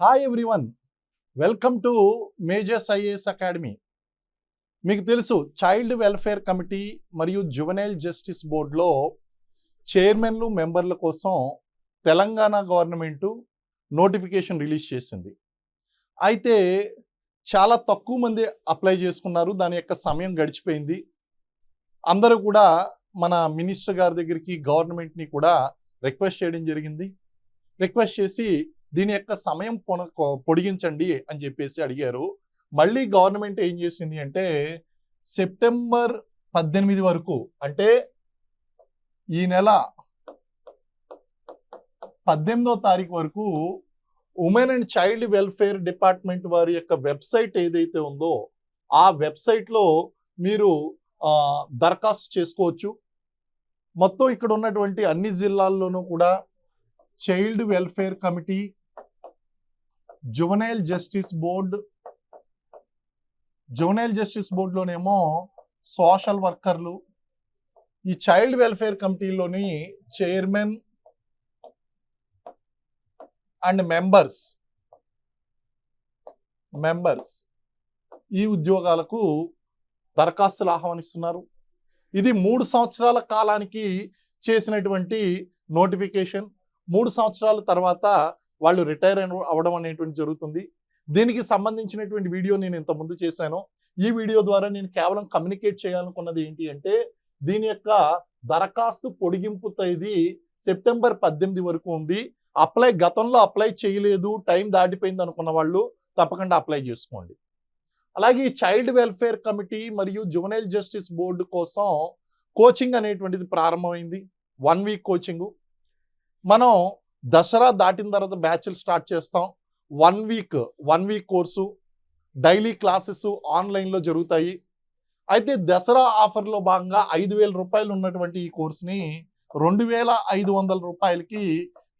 Hi everyone welcome to Majors IAS academy మీకు తెలుసు child welfare committee మరియు juvenile justice బోర్డులో చైర్మన్లు మెంబర్ల కోసం తెలంగాణ గవర్నమెంటు నోటిఫికేషన్ రిలీజ్ చేసింది. అయితే చాలా తక్కువ మంది అప్లై చేసుకున్నారు దాని యొక్క సమయం గడిచిపోయింది. అందరూ కూడా మన మినిస్టర్ గారి దగ్గరికి గవర్నమెంట్ని కూడా రిక్వెస్ట్ చేయడం జరిగింది. రిక్వెస్ట్ చేసి దీని యొక్క సమయం పొన పొడిగించండి అని చెప్పేసి అడిగారు. మళ్ళీ గవర్నమెంట్ ఏం చేసింది అంటే సెప్టెంబర్ పద్దెనిమిది వరకు అంటే ఈ నెల పద్దెనిమిదో తారీఖు వరకు women and child welfare department వారి యొక్క వెబ్సైట్ ఏదైతే ఉందో ఆ వెబ్సైట్లో మీరు దరఖాస్తు చేసుకోవచ్చు. మొత్తం ఇక్కడ ఉన్నటువంటి అన్ని జిల్లాల్లోనూ కూడా child welfare committee juvenile justice board juvenile justice బోర్డులోనేమో social వర్కర్లు ఈ చైల్డ్ వెల్ఫేర్ కమిటీలోని చైర్మన్ అండ్ మెంబర్స్ మెంబర్స్ ఈ ఉద్యోగాలకు దరఖాస్తులు ఆహ్వానిస్తున్నారు. ఇది మూడు సంవత్సరాల కాలానికి చేసినటువంటి నోటిఫికేషన్ మూడు సంవత్సరాల తర్వాత వాళ్ళు రిటైర్ అవ్వడం అనేటువంటి జరుగుతుంది. దీనికి సంబంధించినటువంటి వీడియో నేను ఇంతకుముందు ముందు చేశాను. ఈ వీడియో ద్వారా నేను కేవలం కమ్యూనికేట్ చేయాలనుకున్నది ఏంటి అంటే దీని యొక్క దరఖాస్తు పొడిగింపు తేదీ సెప్టెంబర్ పద్దెనిమిది వరకు ఉంది. అప్లై గతంలో అప్లై చేయలేదు టైం దాటిపోయింది అనుకున్న వాళ్ళు తప్పకుండా అప్లై చేసుకోండి. అలాగే ఈ చైల్డ్ వెల్ఫేర్ కమిటీ మరియు జువనైల్ జస్టిస్ బోర్డు కోసం కోచింగ్ అనేటువంటిది ప్రారంభమైంది. One week coaching. మనం దసరా దాటిన తర్వాత బ్యాచ్లు స్టార్ట్ చేస్తాం. One week one week course daily classes ఆన్లైన్లో జరుగుతాయి. అయితే దసరా ఆఫర్లో భాగంగా ఐదు వేల రూపాయలు ఉన్నటువంటి ఈ కోర్సుని రెండు వేల ఐదు వందల రూపాయలకి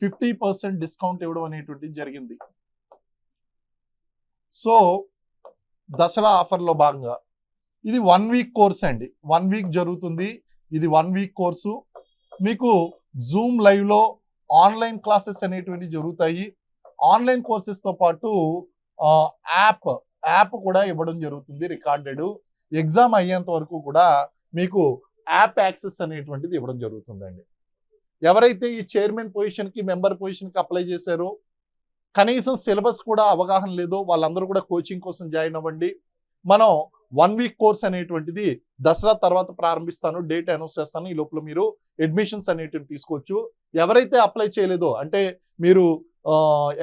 ఫిఫ్టీ పర్సెంట్ డిస్కౌంట్ ఇవ్వడం అనేటువంటిది జరిగింది. సో దసరా ఆఫర్లో భాగంగా ఇది వన్ వీక్ కోర్స్ అండి. వన్ వీక్ జరుగుతుంది. ఇది వన్ వీక్ కోర్సు. మీకు జూమ్ లైవ్లో ఆన్లైన్ క్లాసెస్ అనేటువంటివి జరుగుతాయి. ఆన్లైన్ కోర్సెస్తో పాటు యాప్ యాప్ కూడా ఇవ్వడం జరుగుతుంది రికార్డెడ్. ఎగ్జామ్ అయ్యేంత వరకు కూడా మీకు యాప్ యాక్సెస్ అనేటువంటిది ఇవ్వడం జరుగుతుందండి. ఎవరైతే ఈ చైర్మన్ పొజిషన్కి మెంబర్ పొజిషన్కి అప్లై చేశారో కనీసం సిలబస్ కూడా అవగాహన లేదో వాళ్ళందరూ కూడా కోచింగ్ కోసం జాయిన్ అవ్వండి. మనం వన్ వీక్ కోర్స్ అనేటువంటిది దసరా తర్వాత ప్రారంభిస్తాను డేట్ అనౌన్స్ చేస్తాను. ఈ లోపల మీరు అడ్మిషన్స్ అనేటివి తీసుకోవచ్చు. ఎవరైతే అప్లై చేయలేదో అంటే మీరు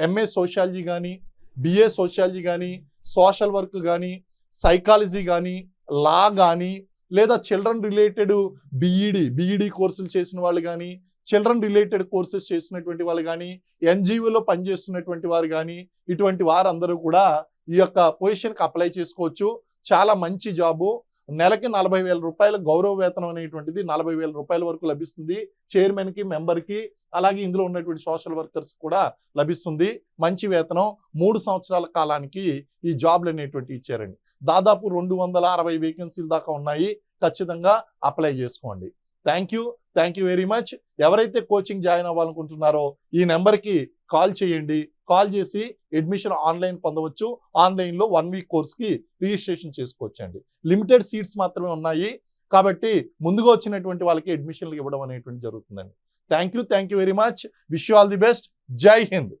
ఎంఏ సోషాలజీ కానీ బిఏ సోషాలజీ కానీ సోషల్ వర్క్ కానీ సైకాలజీ కానీ లా కానీ లేదా చిల్డ్రన్ రిలేటెడ్ బీఈడి బీఈడి కోర్సులు చేసిన వాళ్ళు కానీ చిల్డ్రన్ రిలేటెడ్ కోర్సెస్ చేసినటువంటి వాళ్ళు కానీ ఎన్జిఓలో పనిచేస్తున్నటువంటి వారు కానీ ఇటువంటి వారందరూ కూడా ఈ యొక్క పొజిషన్కి అప్లై చేసుకోవచ్చు. చాలా మంచి జాబు నెలకి నలభై వేల రూపాయల గౌరవ వేతనం అనేటువంటిది నలభై వేల రూపాయల వరకు లభిస్తుంది. చైర్మన్కి మెంబర్కి అలాగే ఇందులో ఉన్నటువంటి సోషల్ వర్కర్స్ కూడా లభిస్తుంది. మంచి వేతనం మూడు సంవత్సరాల కాలానికి ఈ జాబ్లు అనేటువంటి ఇచ్చారండి. దాదాపు రెండు వందల అరవై వేకెన్సీలు దాకా ఉన్నాయి. ఖచ్చితంగా అప్లై చేసుకోండి. Thank you. Thank you very much. ఎవరైతే కోచింగ్ జాయిన్ అవ్వాలనుకుంటున్నారో ఈ నెంబర్కి కాల్ చేయండి. కాల్ చేసి అడ్మిషన్ ఆన్లైన్ పొందవచ్చు. ఆన్లైన్లో వన్ వీక్ కోర్స్కి రిజిస్ట్రేషన్ చేసుకోవచ్చు అండి లిమిటెడ్ సీట్స్ మాత్రమే ఉన్నాయి. కాబట్టి ముందుగా వచ్చినటువంటి వాళ్ళకి అడ్మిషన్లు ఇవ్వడం అనేటువంటి జరుగుతుందండి. Thank you thank you very much. Wish you all the best. Jai Hind.